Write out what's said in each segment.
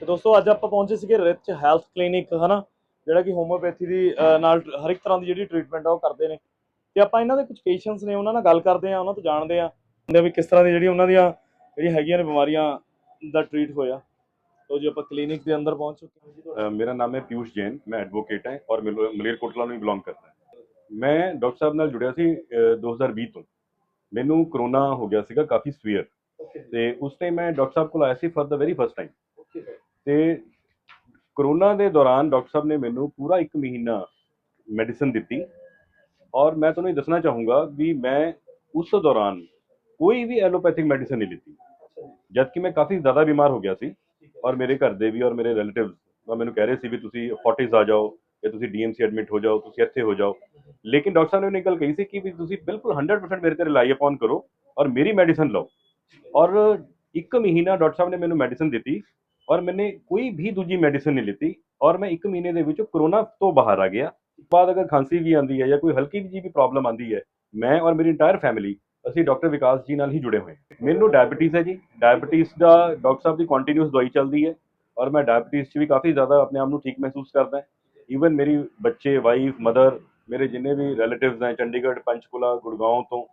ਤੇ ਦੋਸਤੋ ਅੱਜ ਆਪਾਂ ਪਹੁੰਚੇ ਸੀਗੇ ਰਿਚ ਹੈਲਥ ਕਲੀਨਿਕ ਹਨਾ? ਜਿਹੜਾ ਕਿ ਹੋਮੋਪੈਥੀ ਦੀ ਨਾਲ ਹਰ ਇੱਕ ਤਰ੍ਹਾਂ ਦੀ ਜਿਹੜੀ ਟ੍ਰੀਟਮੈਂਟ ਆ ਉਹ ਕਰਦੇ ਨੇ। ਤੇ ਆਪਾਂ ਇਹਨਾਂ ਦੇ ਕੁਝ ਪੇਸ਼ੈਂਟਸ ਨੇ ਉਹਨਾਂ ਨਾਲ ਗੱਲ ਕਰਦੇ ਆ ਉਹਨਾਂ ਤੋਂ ਜਾਣਦੇ ਆ ਵੀ ਕਿਸ ਤਰ੍ਹਾਂ ਦੀ ਜਿਹੜੀ ਉਹਨਾਂ ਦੀਆਂ ਜਿਹੜੀ ਹੈਗੀਆਂ ਨੇ ਬਿਮਾਰੀਆਂ ਦਾ ਟ੍ਰੀਟ ਹੋਇਆ। ਤੋ ਜੀ ਆਪਾਂ ਕਲੀਨਿਕ ਦੇ ਅੰਦਰ ਪਹੁੰਚ ਮੇਰਾ ਨਾਮ ਹੈ ਪਿਊਸ਼ ਜੈਨ ਮੈਂ ਐਡਵੋਕੇਟ ਹਾਂ ਔਰ ਮਲੇਰਕੋਟਲਾ ਨੂੰ ਬਿਲੋਂਗ ਕਰਦਾ ਮੈਂ ਡਾਕਟਰ ਸਾਹਿਬ ਨਾਲ ਜੁੜਿਆ ਸੀ 2020 ਤੋਂ। ਮੈਨੂੰ ਕਰੋਨਾ ਹੋ ਗਿਆ ਸੀਗਾ ਕਾਫੀ ਸਵੀਅਰ ਤੇ ਉਸ ਟਾਈਮ ਮੈਂ ਡਾਕਟਰ ਸਾਹਿਬ ਕੋਲ ਆਇਆ ਸੀ for the very first time ਤੇ ਕਰੋਨਾ ਦੇ ਦੌਰਾਨ ਡਾਕਟਰ ਸਾਹਿਬ ਨੇ ਮੈਨੂੰ ਪੂਰਾ 1 ਮਹੀਨਾ ਮੈਡੀਸਨ ਦਿੱਤੀ। ਔਰ ਮੈਂ ਤੁਹਾਨੂੰ ਇਹ ਦੱਸਣਾ ਚਾਹੂੰਗਾ ਵੀ ਮੈਂ ਉਸ ਦੌਰਾਨ ਕੋਈ ਵੀ ਐਲੋਪੈਥਿਕ ਮੈਡੀਸਨ ਨਹੀਂ ਲਿੱਤੀ। ਜਦ ਕਿ ਮੈਂ ਕਾਫੀ ਜ਼ਿਆਦਾ ਬਿਮਾਰ ਹੋ ਗਿਆ ਸੀ ਔਰ ਮੇਰੇ ਘਰ ਦੇ ਵੀ ਔਰ ਮੇਰੇ ਰਿਲੇਟਿਵਸ ਮੈਨੂੰ ਕਹਿ ਰਹੇ ਸੀ ਵੀ ਤੁਸੀਂ ਫੋਰਟਿਸ ਆ ਜਾਓ ਜਾਂ ਤੁਸੀਂ ਡੀਐਮਸੀ ਐਡਮਿਟ ਹੋ ਜਾਓ, ਤੁਸੀਂ ਇੱਥੇ ਹੋ ਜਾਓ। ਲੇਕਿਨ ਡਾਕਟਰ ਸਾਹਿਬ ਨੇ ਮੈਨੂੰ ਗੱਲ ਕਹੀ ਸੀ ਕਿ ਵੀ ਤੁਸੀਂ ਬਿਲਕੁਲ 100% ਮੇਰੇ ਤੇ ਰਿਲਾਈ ਅਪਨ ਕਰੋ ਔਰ ਮੇਰੀ ਮੈਡੀਸਨ ਲਓ। ਔਰ ਇੱਕ ਮਹੀਨਾ ਡਾਕਟਰ ਸਾਹਿਬ ਨੇ ਮੈਨੂੰ ਮੈਡੀਸਨ ਦਿੱਤੀ ਔਰ ਮੈਨੇ ਕੋਈ ਵੀ ਦੂਜੀ ਮੈਡੀਸਨ ਨਹੀਂ ਲਿੱਤੀ ਔਰ ਮੈਂ ਇੱਕ ਮਹੀਨੇ ਦੇ ਵਿੱਚ ਕਰੋਨਾ ਤੋਂ ਬਾਹਰ ਆ ਗਿਆ। ਬਾਅਦ ਅਗਰ ਖਾਂਸੀ ਵੀ ਆਂਦੀ ਹੈ ਜਾਂ ਕੋਈ ਹਲਕੀ ਜਿਹੀ ਵੀ ਪ੍ਰੋਬਲਮ ਆਂਦੀ ਹੈ, ਮੈਂ ਔਰ ਮੇਰੀ ਇੰਟਾਇਰ ਫੈਮਿਲੀ ਅਸੀਂ ਡਾਕਟਰ ਵਿਕਾਸ ਜੀ ਨਾਲ ਹੀ ਜੁੜੇ ਹੋਏ ਮੈਨੂੰ ਡਾਇਬੀਟੀਜ਼ ਹੈ ਜੀ। ਡਾਇਬੀਟੀਜ਼ ਦਾ ਡਾਕਟਰ ਸਾਹਿਬ ਦੀ ਕੰਟੀਨਿਊਸ ਦਵਾਈ ਚੱਲਦੀ ਹੈ ਔਰ ਮੈਂ ਡਾਇਬੀਟੀਜ਼ 'ਚ ਵੀ ਕਾਫੀ ਜ਼ਿਆਦਾ ਆਪਣੇ ਆਪ ਨੂੰ ਠੀਕ ਮਹਿਸੂਸ ਕਰਦਾ ਈਵਨ ਮੇਰੀ ਬੱਚੇ ਵਾਈਫ ਮਦਰ ਮੇਰੇ ਜਿੰਨੇ ਵੀ ਰਿਲੇਟਿਵਸ ਹੈ, ਚੰਡੀਗੜ੍ਹ, ਪੰਚਕੁਲਾ, ਗੁੜਗਾਉਂ ਤੋਂ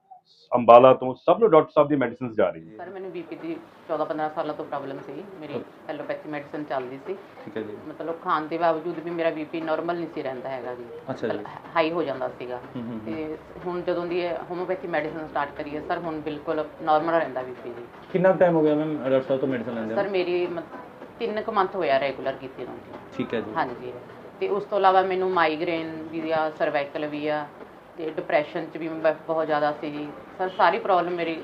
ਅੰਬਾਲਾ ਤੋਂ ਸਭ ਨੂੰ ਡਾਕਟਰ ਸਾਹਿਬ ਦੀ ਮੈਡੀਸਿਨਸ ਜਾ ਰਹੀ ਹੈ। ਸਰ ਮੈਨੂੰ ਬੀਪੀ ਦੀ 14-15 ਸਾਲਾਂ ਤੋਂ ਪ੍ਰੋਬਲਮ ਸੀ। ਮੇਰੀ ਐਲੋਪੈਥੀ ਮੈਡੀਸਨ ਚੱਲਦੀ ਸੀ। ਠੀਕ ਹੈ ਜੀ। ਮਤਲਬ ਖਾਣ ਦੇ ਬਾਵਜੂਦ ਵੀ ਮੇਰਾ ਬੀਪੀ ਨਾਰਮਲ ਨਹੀਂ ਸੀ ਰਹਿੰਦਾ ਹੈਗਾ ਜੀ। ਅੱਛਾ ਜੀ। ਹਾਈ ਹੋ ਜਾਂਦਾ ਸੀਗਾ। ਤੇ ਹੁਣ ਜਦੋਂ ਦੀ ਹੋਮੋਪੈਥੀ ਮੈਡੀਸਨ ਸਟਾਰਟ ਕਰੀ ਹੈ ਸਰ ਹੁਣ ਬਿਲਕੁਲ ਨਾਰਮਲ ਰਹਿੰਦਾ ਬੀਪੀ ਜੀ। ਕਿੰਨਾ ਟਾਈਮ ਹੋ ਗਿਆ ਮੈਮ ਡਾਕਟਰ ਸਾਹਿਬ ਤੋਂ ਮੈਡੀਸਨ ਲੈਂਦੇ ਸਰ ਮੇਰੀ ਮਤ- ਤਿੰਨ ਕੁ ਮੰਥ ਹੋਇਆ ਰੈਗੂਲਰ ਕੀਤੀ ਨੂੰ। ਠੀਕ ਹੈ ਜੀ। ਹਾਂਜੀ। ਤੇ ਉਸ ਤੋਂ ਇਲਾਵਾ ਮੈਨੂੰ ਮਾਈਗ੍ਰੇਨ ਵੀ ਆ ਸਰਵਾਈਕਲ ਵੀ ਆ ਤੇ ਡਿਪਰੈਸ਼ਨ ਚ ਵੀ ਮੈਂ ਬਹੁਤ ਜ਼ਿਆਦਾ ਸੀ। ਜੀ ਸਰ ਸਾਰੀ ਪ੍ਰੋਬਲਮ ਮੇਰੀ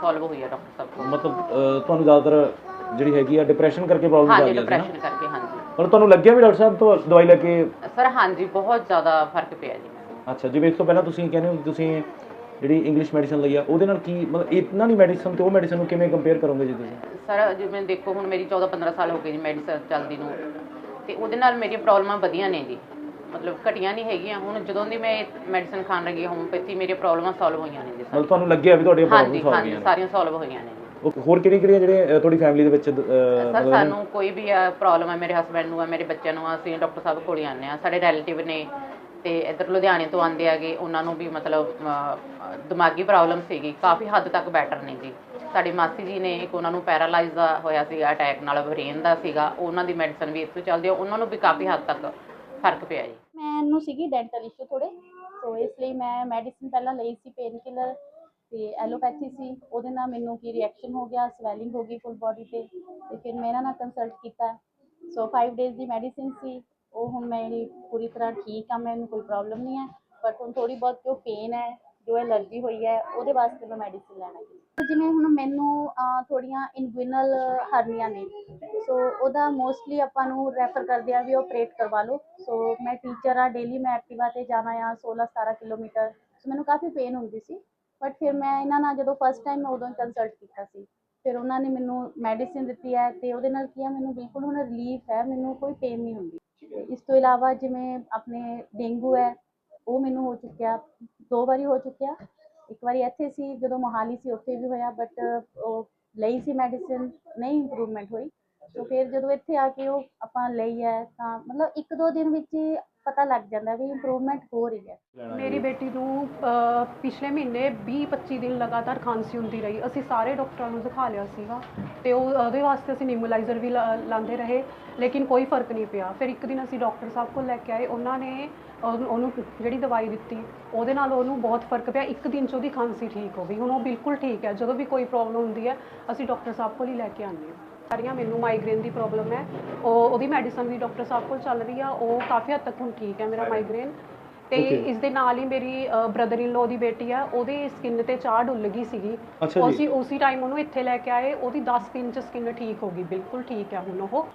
ਸੋਲਵ ਹੋਈ ਹੈ ਡਾਕਟਰ ਸਾਹਿਬ ਕੋਲ। ਮਤਲਬ ਅਹ, ਤੁਹਾਨੂੰ ਜ਼ਿਆਦਾਤਰ ਜਿਹੜੀ ਹੈਗੀ ਆ ਡਿਪਰੈਸ਼ਨ ਕਰਕੇ ਪ੍ਰੋਬਲਮ ਆ ਹਾਂਜੀ ਰਹੀ ਹੈ ਨਾ? ਡਿਪਰੈਸ਼ਨ ਕਰਕੇ ਹਾਂਜੀ। ਪਰ ਤੁਹਾਨੂੰ ਲੱਗਿਆ ਵੀ ਡਾਕਟਰ ਸਾਹਿਬ ਤੋਂ ਦਵਾਈ ਲੈ ਕੇ? ਸਰ ਹਾਂਜੀ ਬਹੁਤ ਜ਼ਿਆਦਾ ਫ਼ਰਕ ਪਿਆ ਜੀ ਅੱਛਾ ਜਿਵੇਂ ਇਸ ਤੋਂ ਪਹਿਲਾਂ ਤੁਸੀਂ ਕਹਿੰਦੇ ਹੋ ਕਿ ਤੁਸੀਂ ਜਿਹੜੀ ਇੰਗਲਿਸ਼ ਮੈਡੀਸਨ ਲਈ ਆ ਉਹਦੇ ਨਾਲ ਕੀ ਮਤਲਬ ਇਹਨਾਂ ਦੀ ਮੈਡੀਸਨ ਤੇ ਉਹ ਮੈਡੀਸਨ ਨੂੰ ਕਿਵੇਂ ਕੰਪੇਅਰ ਕਰੋਗੇ ਜੀ ਤੁਸੀਂ? ਸਰ ਜਿਵੇਂ ਦੇਖੋ ਹੁਣ ਮੇਰੀ 14 15 ਸਾਲ ਹੋ ਗਏ ਜੀ ਮੈਡੀਸਨ ਚੱਲਦੀ ਨੂੰ। ਤੇ ਉਹਦੇ ਨਾਲ ਮੇਰੀਆਂ ਪ੍ਰੋਬਲਮਾਂ ਵਧੀਆਂ ਨੇ ਜੀ। ਮਤਲਬ ਘਟੀਆਂ ਨਹੀਂ ਹੈਗੀਆਂ। ਹੁਣ ਜਦੋਂ ਦੀ ਮੈਂ ਮੈਡੀਸਨ ਖਾਣ ਲੱਗੀ ਹੋਮੋਪੈਥੀ ਮੇਰੀਆਂ ਪ੍ਰੋਬਲਮਾਂ ਸੋਲਵ ਹੋਈਆਂ ਨੇ ਜੀ ਮਤਲਬ ਤੁਹਾਨੂੰ ਲੱਗਿਆ ਵੀ ਤੁਹਾਡੀਆਂ ਹਾਂਜੀ ਪ੍ਰੋਬਲਮ ਸੋਲਵ ਹਾਂਜੀ ਹੋਈਆਂ ਨੇ? ਸਾਰੀਆਂ ਸੋਲਵ ਹੋਈਆਂ ਨੇ ਉਹ ਹੋਰ ਕਿਹੜੀਆਂ ਕਿਹੜੀਆਂ ਜਿਹੜੇ ਤੁਹਾਡੀ ਫੈਮਿਲੀ ਦੇ ਵਿੱਚ ਸਰ ਸਾਨੂੰ ਕੋਈ ਵੀ ਪ੍ਰੋਬਲਮ ਹੈ ਮੇਰੇ ਹਸਬੰਡ ਨੂੰ ਹੈ ਮੇਰੇ ਬੱਚਿਆਂ ਨੂੰ ਆ, ਅਸੀਂ ਡਾਕਟਰ ਸਾਹਿਬ ਕੋਲ ਹੀ ਆਉਂਦੇ ਆ ਸਾਡੇ ਰਿਲੇਟਿਵ ਨੇ ਤੇ ਇੱਧਰ ਲੁਧਿਆਣੇ ਤੋਂ ਆਉਂਦੇ ਆਗੇ ਉਹਨਾਂ ਨੂੰ ਵੀ ਮਤਲਬ ਦਿਮਾਗੀ ਪ੍ਰੋਬਲਮ ਸੀਗੀ। ਕਾਫੀ ਹੱਦ ਤੱਕ ਬੈਟਰ ਨੇ ਜੀ। ਸਾਡੀ ਮਾਸੀ ਜੀ ਨੇ ਇੱਕ ਉਹਨਾਂ ਨੂੰ ਪੈਰਾਲਾਈਜ਼ ਦਾ ਹੋਇਆ ਸੀ ਅਟੈਕ ਨਾਲ ਬ੍ਰੇਨ ਦਾ ਸੀਗਾ। ਉਹਨਾਂ ਦੀ ਮੈਡੀਸਨ ਵੀ ਇੱਥੋਂ ਚੱਲਦੀ ਆ। ਉਹਨਾਂ ਨੂੰ ਵੀ ਕਾਫੀ ਹੱਦ ਤੱਕ ਫ਼ਰਕ ਪਿਆ ਜੀ। ਮੈਨੂੰ ਸੀਗੀ ਡੈਂਟਲ ਇਸ਼ੂ ਥੋੜੇ ਸੋ ਇਸ ਲਈ ਮੈਂ ਮੈਡੀਸਿਨ ਪਹਿਲਾਂ ਲਈ ਸੀ ਪੇਨ ਕਿਲਰ ਤੇ ਐਲੋਪੈਥੀ ਸੀ। ਉਹਦੇ ਨਾਲ ਮੈਨੂੰ ਕੀ ਰਿਐਕਸ਼ਨ ਹੋ ਗਿਆ ਸਵੈਲਿੰਗ ਹੋ ਗਈ ਫੁੱਲ ਬਾਡੀ ਤੇ ਤੇ ਫਿਰ ਮੈਂ ਇਹਨਾਂ ਨਾਲ ਕੰਸਲਟ ਕੀਤਾ। ਸੋ 5 ਡੇਜ਼ ਦੀ ਮੈਡੀਸਿਨ ਸੀ। ਉਹ ਹੁਣ ਮੇਰੀ ਪੂਰੀ ਤਰ੍ਹਾਂ ਠੀਕ ਆ ਮੈਨੂੰ ਕੋਈ ਪ੍ਰੋਬਲਮ ਨਹੀਂ ਹੈ। ਬਟ ਹੁਣ ਥੋੜੀ ਬਹੁਤ ਜੋ ਪੇਨ ਹੈ, ਜੋ ਐਲਰਜੀ ਹੋਈ ਹੈ, ਉਹਦੇ ਵਾਸਤੇ ਮੈਂ ਮੈਡੀਸਿਨ ਲੈਣਾ ਹੈ। ਜਿਵੇਂ ਹੁਣ ਮੈਨੂੰ ਅਹ, ਥੋੜੀਆਂ ਇਨਗੁਇਨਲ ਹਰਨੀਆਂ ਨੇ ਸੋ ਉਹਦਾ ਮੋਸਟਲੀ ਆਪਾਂ ਨੂੰ ਰੈਫਰ ਕਰਦੇ ਆ ਵੀ ਆਪਰੇਟ ਕਰਵਾ ਲਓ। ਸੋ ਮੈਂ ਟੀਚਰ ਆ ਡੇਲੀ ਮੈਂ ਐਕਟਿਵਾ ਤੇ ਜਾਣਾ ਆ 16 17 ਕਿਲੋਮੀਟਰ ਸੋ ਮੈਨੂੰ ਕਾਫੀ ਪੇਨ ਹੁੰਦੀ ਸੀ। ਬਟ ਫਿਰ ਮੈਂ ਇਹਨਾਂ ਨਾਲ ਜਦੋਂ ਫਸਟ ਟਾਈਮ ਮੈਂ ਉਦੋਂ ਹੀ ਕੰਸਲਟ ਕੀਤਾ ਸੀ। ਫਿਰ ਉਹਨਾਂ ਨੇ ਮੈਨੂੰ ਮੈਡੀਸਿਨ ਦਿੱਤੀ ਹੈ ਤੇ ਉਹਦੇ ਨਾਲ ਕੀ ਆ ਮੈਨੂੰ ਬਿਲਕੁਲ ਹੁਣ ਰਿਲੀਫ ਹੈ ਮੈਨੂੰ ਕੋਈ ਪੇਨ ਨਹੀਂ ਹੁੰਦੀ। ਇਸ ਤੋਂ ਇਲਾਵਾ ਜਿਵੇਂ ਆਪਣੇ ਡੇਂਗੂ ਹੈ ਉਹ ਮੈਨੂੰ ਹੋ ਚੁੱਕਿਆ ਦੋ ਵਾਰੀ ਹੋ ਚੁੱਕਿਆ। ਇੱਕ ਵਾਰੀ ਇੱਥੇ ਸੀ, ਜਦੋਂ ਮੋਹਾਲੀ ਸੀ, ਉੱਥੇ ਵੀ ਹੋਇਆ ਬਟ ਉਹ ਲਈ ਸੀ ਮੈਡੀਸਿਨ ਨਹੀਂ ਇੰਪਰੂਵਮੈਂਟ ਹੋਈ। ਸੋ ਫਿਰ ਜਦੋਂ ਇੱਥੇ ਆ ਕੇ ਉਹ ਆਪਾਂ ਲਈ ਹੈ ਤਾਂ ਮਤਲਬ ਇੱਕ ਦੋ ਦਿਨ ਵਿੱਚ ਹੀ ਪਤਾ ਲੱਗ ਜਾਂਦਾ ਵੀ ਇੰਪਰੂਵਮੈਂਟ ਹੋ ਰਹੀ ਹੈ। ਮੇਰੀ ਬੇਟੀ ਨੂੰ ਅ, ਪਿਛਲੇ ਮਹੀਨੇ 20-25 ਦਿਨ ਲਗਾਤਾਰ ਖਾਂਸੀ ਹੁੰਦੀ ਰਹੀ। ਅਸੀਂ ਸਾਰੇ ਡਾਕਟਰਾਂ ਨੂੰ ਦਿਖਾ ਲਿਆ ਸੀਗਾ ਤੇ ਉਹ ਉਹਦੇ ਵਾਸਤੇ ਅਸੀਂ ਨਿਮੋਲਾਈਜ਼ਰ ਵੀ ਲਾ- ਲਾਉਂਦੇ ਰਹੇ ਲੇਕਿਨ ਕੋਈ ਫ਼ਰਕ ਨਹੀਂ ਪਿਆ। ਫਿਰ ਇੱਕ ਦਿਨ ਅਸੀਂ ਡਾਕਟਰ ਸਾਹਿਬ ਕੋਲ ਲੈ ਕੇ ਆਏ ਉਹਨਾਂ ਨੇ ਉਹਨੂੰ ਉਹਨੂੰ ਜਿਹੜੀ ਦਵਾਈ ਦਿੱਤੀ ਉਹਦੇ ਨਾਲ ਉਹਨੂੰ ਬਹੁਤ ਫ਼ਰਕ ਪਿਆ। ਇੱਕ ਦਿਨ 'ਚ ਉਹਦੀ ਖਾਂਸੀ ਠੀਕ ਹੋ ਗਈ। ਹੁਣ ਉਹ ਬਿਲਕੁਲ ਠੀਕ ਹੈ। ਜਦੋਂ ਵੀ ਕੋਈ ਪ੍ਰੋਬਲਮ ਹੁੰਦੀ ਹੈ ਅਸੀਂ ਡਾਕਟਰ ਸਾਹਿਬ ਕੋਲ ਹੀ ਲੈ ਕੇ ਆਉਂਦੇ ਹਾਂ। ਸਾਰੀਆਂ ਮੈਨੂੰ ਮਾਈਗ੍ਰੇਨ ਦੀ ਪ੍ਰੋਬਲਮ ਹੈ। ਉਹ ਉਹਦੀ ਮੈਡੀਸਨ ਵੀ ਡਾਕਟਰ ਸਾਹਿਬ ਕੋਲ ਚੱਲ ਰਹੀ ਆ। ਉਹ ਕਾਫੀ ਹੱਦ ਤੱਕ ਹੁਣ ਠੀਕ ਹੈ ਮੇਰਾ ਮਾਈਗ੍ਰੇਨ ਤੇ ਇਸ ਦੇ ਨਾਲ ਹੀ ਮੇਰੀ ਬ੍ਰਦਰ ਇਨ ਲੋ ਦੀ ਬੇਟੀ ਆ ਉਹਦੀ ਸਕਿਨ ਤੇ ਚਾਹ ਡੁੱਲ ਗਈ ਸੀਗੀ। ਅਸੀਂ ਉਸੇ ਟਾਈਮ ਉਹਨੂੰ ਇੱਥੇ ਲੈ ਕੇ ਆਏ। ਉਹਦੀ 10 ਦਿਨ ਚ ਸਕਿਨ ਠੀਕ ਹੋ ਗਈ। ਬਿਲਕੁਲ ਠੀਕ ਹੈ ਹੁਣ ਉਹ।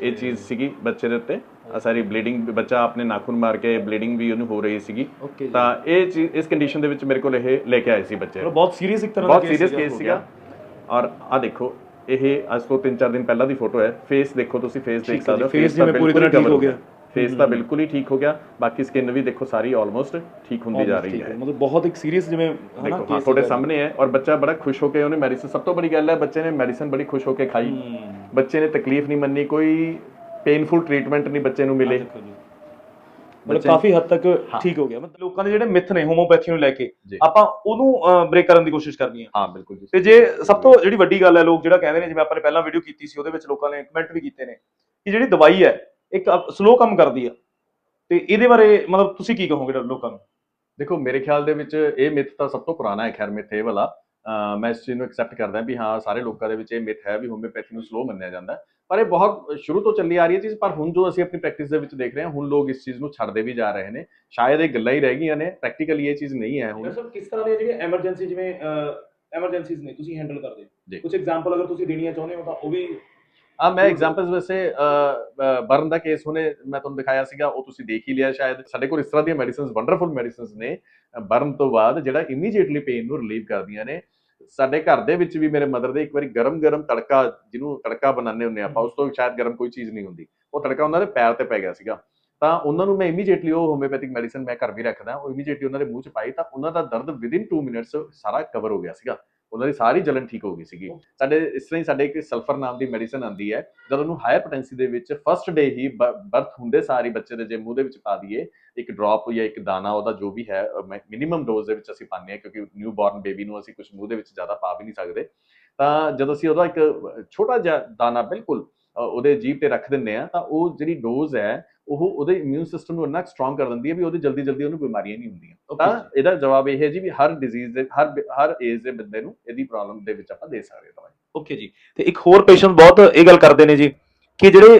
ਇਹ ਚੀਜ਼ ਸੀਗੀ ਬੱਚੇ ਦੇ ਉੱਤੇ। ਆ ਸਾਰੀ ਬਲੀਡਿੰਗ ਬੱਚਾ ਆਪਣੇ ਨਾਖੂਨ ਮਾਰ ਕੇ ਬਲੀਡਿੰਗ ਵੀ ਉਹਨੂੰ ਹੋ ਰਹੀ ਸੀਗੀ। ਤਾਂ ਇਹ ਚੀਜ਼ ਇਸ ਕੰਡੀਸ਼ਨ ਦੇ ਵਿੱਚ ਮੇਰੇ ਕੋਲ ਇਹ ਲੈ ਕੇ ਆਏ ਸੀ ਬੱਚੇ। ਬਹੁਤ ਸੀਰੀਅਸ ਇੱਕ ਤਰ੍ਹਾਂ ਦਾ ਬਹੁਤ case ਸੀਰੀਅਸ ਕੇਸ ਸੀਗਾ। ਔਰ ਆ ਦੇਖੋ ਇਹ ਅੱਜ ਤੋਂ 3-4 ਦਿਨ ਪਹਿਲਾਂ ਦੀ ਫੋਟੋ ਹੈ। ਫੇਸ ਦੇਖੋ ਤੁਸੀਂ ਫੇਸ ਦੇਖ ਸਕਦੇ ਹੋ। ਤਾਂ ਜਿਵੇਂ ਪੂਰੀ ਤਰ੍ਹਾਂ ਠੀਕ ਹੋ ਗਿਆ। ਫੇਸ ਤਾਂ ਬਿਲਕੁਲ ਹੀ ਠੀਕ ਹੋ ਗਿਆ। ਬਾਕੀ ਸਕਿਨ ਵੀ ਦੇਖੋ ਸਾਰੀ ਆਲਮੋਸਟ ਠੀਕ ਹੁੰਦੀ ਜਾ ਰਹੀ ਹੈ। ਮਤਲਬ ਬਹੁਤ ਇੱਕ ਸੀਰੀਅਸ ਜਿਵੇਂ ਹਨਾ ਦੇਖੋ ਹਾਂ case ਤੁਹਾਡੇ। ਸਾਹਮਣੇ ਹੈ ਔਰ ਬੱਚਾ ਬੜਾ ਖੁਸ਼ ਹੋ ਕੇ ਉਹਨੇ ਮੈਡੀਸਨ ਸਭ ਤੋਂ ਬੜੀ ਗੱਲ ਹੈ ਬੱਚੇ ਨੇ ਮੈਡੀਸਨ ਬੜੀ ਖੁਸ਼ ਹੋ ਕੇ ਖਾਈ। ਬੱਚੇ ਨੇ ਤਕਲੀਫ ਨਹੀਂ ਮੰਨੀ ਕੋਈ ਪੇਨਫੁਲ ਟ੍ਰੀਟਮੈਂਟ ਨਹੀਂ ਬੱਚੇ ਨੂੰ ਮਿਲੇ। ਮਤਲਬ ਕਾਫੀ ਹੱਦ ਤੱਕ ਹਾਂ। ਠੀਕ ਹੋ ਗਿਆ। ਮਤਲਬ ਲੋਕਾਂ ਦੇ ਜਿਹੜੇ ਮਿੱਥ ਨੇ ਹੋਮੋਪੈਥੀ ਨੂੰ ਲੈ ਕੇ। ਆਪਾਂ ਉਹਨੂੰ ਬ੍ਰੇਕ ਕਰਨ ਦੀ ਕੋਸ਼ਿਸ਼ ਕਰਨੀ ਆ। ਹਾਂ ਬਿਲਕੁਲ ਜੀ। ਤੇ ਜੇ ਸਭ ਤੋਂ ਜਿਹੜੀ ਵੱਡੀ ਗੱਲ ਹੈ ਲੋਕ ਜਿਹੜਾ ਕਹਿੰਦੇ ਨੇ ਜਿਵੇਂ ਆਪਾਂ ਨੇ ਪਹਿਲਾਂ ਵੀਡੀਓ ਕੀਤੀ ਸੀ ਉਹਦੇ ਵਿੱਚ ਲੋਕਾਂ ਨੇ ਕਮੈਂਟ ਵੀ ਕੀਤੇ ਨੇ ਕਿ ਜਿਹੜੀ ਦਵਾਈ ਹੈ ਇੱਕ ਸਲੋ ਕੰਮ ਕਰਦੀ ਆ। ਤੇ ਇਹਦੇ ਬਾਰੇ ਮਤਲਬ ਤੁਸੀਂ ਕੀ ਕਹੋਗੇ ਲੋਕਾਂ ਨੂੰ? ਦੇਖੋ ਮੇਰੇ ਖਿਆਲ ਦੇ ਵਿੱਚ ਇਹ ਮਿਥ ਤਾਂ ਸਭ ਤੋਂ ਪੁਰਾਣਾ ਹੈ ਖੈਰ ਮਿਥ ਇਹ ਵਾਲਾ। ਮੈਂ ਇਸ ਚੀਜ਼ ਨੂੰ ਐਕਸੈਪਟ ਕਰਦਾ ਵੀ ਹਾਂ ਸਾਰੇ ਲੋਕਾਂ ਦੇ ਵਿੱਚ ਇਹ ਮਿਥ ਹੈ ਵੀ ਹੋਮਿਓਪੈਥੀ ਨੂੰ ਸਲੋ ਮੰਨਿਆ ਜਾਂਦਾ ਹੈ। ਪਰ ਇਹ ਬਹੁਤ ਸ਼ੁਰੂ ਤੋਂ ਚੱਲੀ ਆ ਰਹੀ ਹੈ ਚੀਜ਼ ਪਰ ਹੁਣ ਜੋ ਅਸੀਂ ਆਪਣੀ ਪ੍ਰੈਕਟਿਸ ਦੇ ਵਿੱਚ ਦੇਖ ਰਹੇ ਹਾਂ ਹੁਣ ਲੋਕ ਇਸ ਚੀਜ਼ ਨੂੰ ਛੱਡਦੇ ਵੀ ਜਾ ਰਹੇ ਨੇ ਸ਼ਾਇਦ ਇਹ ਗੱਲਾਂ ਹੀ ਰਹਿ ਗਈਆਂ ਨੇ ਪ੍ਰੈਕਟੀਕਲੀ ਇਹ ਚੀਜ਼ ਨਹੀਂ ਹੈ ਹੁਣ ਸਰ ਕਿਸ ਤਰ੍ਹਾਂ ਦੀਆਂ ਜਿਹੜੀਆਂ ਐਮਰਜੈਂਸੀ ਜਿਵੇਂ ਐਮਰਜੈਂਸੀਜ਼ ਨੇ ਤੁਸੀਂ ਹੈਂਡਲ ਕਰਦੇ ਜੀ। ਕੁਝ ਐਗਜ਼ਾਮਪਲ ਅਗਰ ਤੁਸੀਂ ਦੇਣੀਆਂ ਚਾਹੁੰਦੇ ਹੋ ਤਾਂ ਉਹ ਵੀ ਆ ਮੈਂ ਐਗਜ਼ਾਮਪਲਸ ਵੈਸੇ ਬਰਨ ਦਾ ਕੇਸ ਹੁਣੇ ਮੈਂ ਤੁਹਾਨੂੰ ਦਿਖਾਇਆ ਸੀਗਾ ਉਹ ਤੁਸੀਂ ਦੇਖ ਹੀ ਲਿਆ ਸ਼ਾਇਦ। ਸਾਡੇ ਕੋਲ ਇਸ ਤਰ੍ਹਾਂ ਦੀਆਂ ਮੈਡੀਸਿਨਸ ਵੰਡਰਫੁਲ ਮੈਡੀਸਿਨਸ ਨੇ ਬਰਨ ਤੋਂ ਬਾਅਦ ਜਿਹੜਾ ਇਮੀਡੀਏਟਲੀ ਪੇਨ ਨੂੰ ਰਿਲੀਵ ਕਰਦੀਆਂ ਨੇ। ਸਾਡੇ ਘਰ ਦੇ ਵਿੱਚ ਵੀ ਮੇਰੇ ਮਦਰ ਦੇ ਇੱਕ ਵਾਰੀ ਗਰਮ-ਗਰਮ ਤੜਕਾ ਜਿਹਨੂੰ ਤੜਕਾ ਬਣਾਉਂਦੇ ਹੁੰਦੇ ਆਪਾਂ ਉਸ ਤੋਂ ਸ਼ਾਇਦ ਗਰਮ ਕੋਈ ਚੀਜ਼ ਨਹੀਂ ਹੁੰਦੀ। ਉਹ ਤੜਕਾ ਉਹਨਾਂ ਦੇ ਪੈਰ ਤੇ ਪੈ ਗਿਆ ਸੀਗਾ। ਤਾਂ ਉਹਨਾਂ ਨੂੰ ਮੈਂ ਇਮੀਡੀਏਟਲੀ ਉਹ ਹੋਮਿਓਪੈਥਿਕ ਮੈਡੀਸਿਨ ਮੈਂ ਘਰ ਵੀ ਰੱਖਦਾ ਉਹ ਇਮੀਡੀਏਟਲੀ ਉਹਨਾਂ ਦੇ ਮੂੰਹ 'ਚ ਪਾਈ ਤਾਂ ਉਹਨਾਂ ਦਾ ਦਰਦ ਵਿਦਿਨ 2 ਮਿੰਟਸ ਸਾਰਾ ਕਵਰ ਹੋ ਗਿਆ ਸੀਗਾ। ਉਹਨਾਂ ਦੀ ਸਾਰੀ ਜਲਨ ਠੀਕ ਹੋ ਗਈ ਸੀਗੀ। ਸਾਡੇ ਇਸ ਤਰ੍ਹਾਂ ਹੀ ਸਾਡੇ ਇੱਕ ਸਲਫਰ ਨਾਮ ਦੀ ਮੈਡੀਸਿਨ ਆਂਦੀ ਹੈ। ਜਦ ਉਹਨੂੰ ਹਾਇਰ ਪੋਟੈਂਸੀ ਦੇ ਵਿੱਚ ਫਰਸਟ ਡੇ ਹੀ ਬਰਥ ਹੁੰਦੇ ਸਾਰੀ ਬੱਚੇ ਦੇ ਜੇ ਮੂੰਹ ਦੇ ਵਿੱਚ ਪਾ ਦਈਏ ਇੱਕ ਡ੍ਰੌਪ ਜਾਂ ਇੱਕ ਦਾਣਾ ਉਹਦਾ ਜੋ ਵੀ ਹੈ ਮਿਨੀਮਮ ਡੋਜ਼ ਦੇ ਵਿੱਚ ਅਸੀਂ ਪਾਉਂਦੇ ਹਾਂ ਕਿਉਂਕਿ ਨਿਊ ਬੋਰਨ ਬੇਬੀ ਨੂੰ ਅਸੀਂ ਕੁਝ ਮੂੰਹ ਦੇ ਵਿੱਚ ਜ਼ਿਆਦਾ ਪਾ ਵੀ ਨਹੀਂ ਸਕਦੇ। ਤਾਂ ਜਦੋਂ ਅਸੀਂ ਉਹਦਾ ਇੱਕ ਛੋਟਾ ਜਿਹਾ ਦਾਣਾ ਬਿਲਕੁਲ ਉਹਦੇ ਜੀਭ ਤੇ ਰੱਖ ਦਿੰਦੇ ਆ ਤਾਂ ਉਹ ਜਿਹੜੀ ਡੋਜ਼ ਹੈ ਉਹ ਉਹਦੇ ਇਮਿਊਨ ਸਿਸਟਮ ਨੂੰ ਇੰਨਾ ਸਟਰੋਂਗ ਕਰ ਦਿੰਦੀ ਹੈ ਵੀ ਉਹਦੇ ਜਲਦੀ ਜਲਦੀ ਉਹਨੂੰ ਬਿਮਾਰੀਆਂ ਨਹੀਂ ਹੁੰਦੀਆਂ। ਤਾਂ ਇਹਦਾ ਜਵਾਬ ਇਹ ਹੈ ਜੀ ਵੀ ਹਰ ਡਿਜ਼ੀਜ਼ ਦੇ ਹਰ ਹਰ ਏਜ ਦੇ ਬੰਦੇ ਨੂੰ ਇਹਦੀ ਪ੍ਰੋਬਲਮ ਦੇ ਵਿੱਚ ਆਪਾਂ ਦੇ ਸਕਦੇ ਹਾਂ ਦਵਾਈ। ਓਕੇ ਜੀ। ਤੇ ਇੱਕ ਹੋਰ ਪੇਸ਼ੈਂਟ ਬਹੁਤ ਇਹ ਗੱਲ ਕਰਦੇ ਨੇ ਜੀ ਕਿ ਜਿਹੜੇ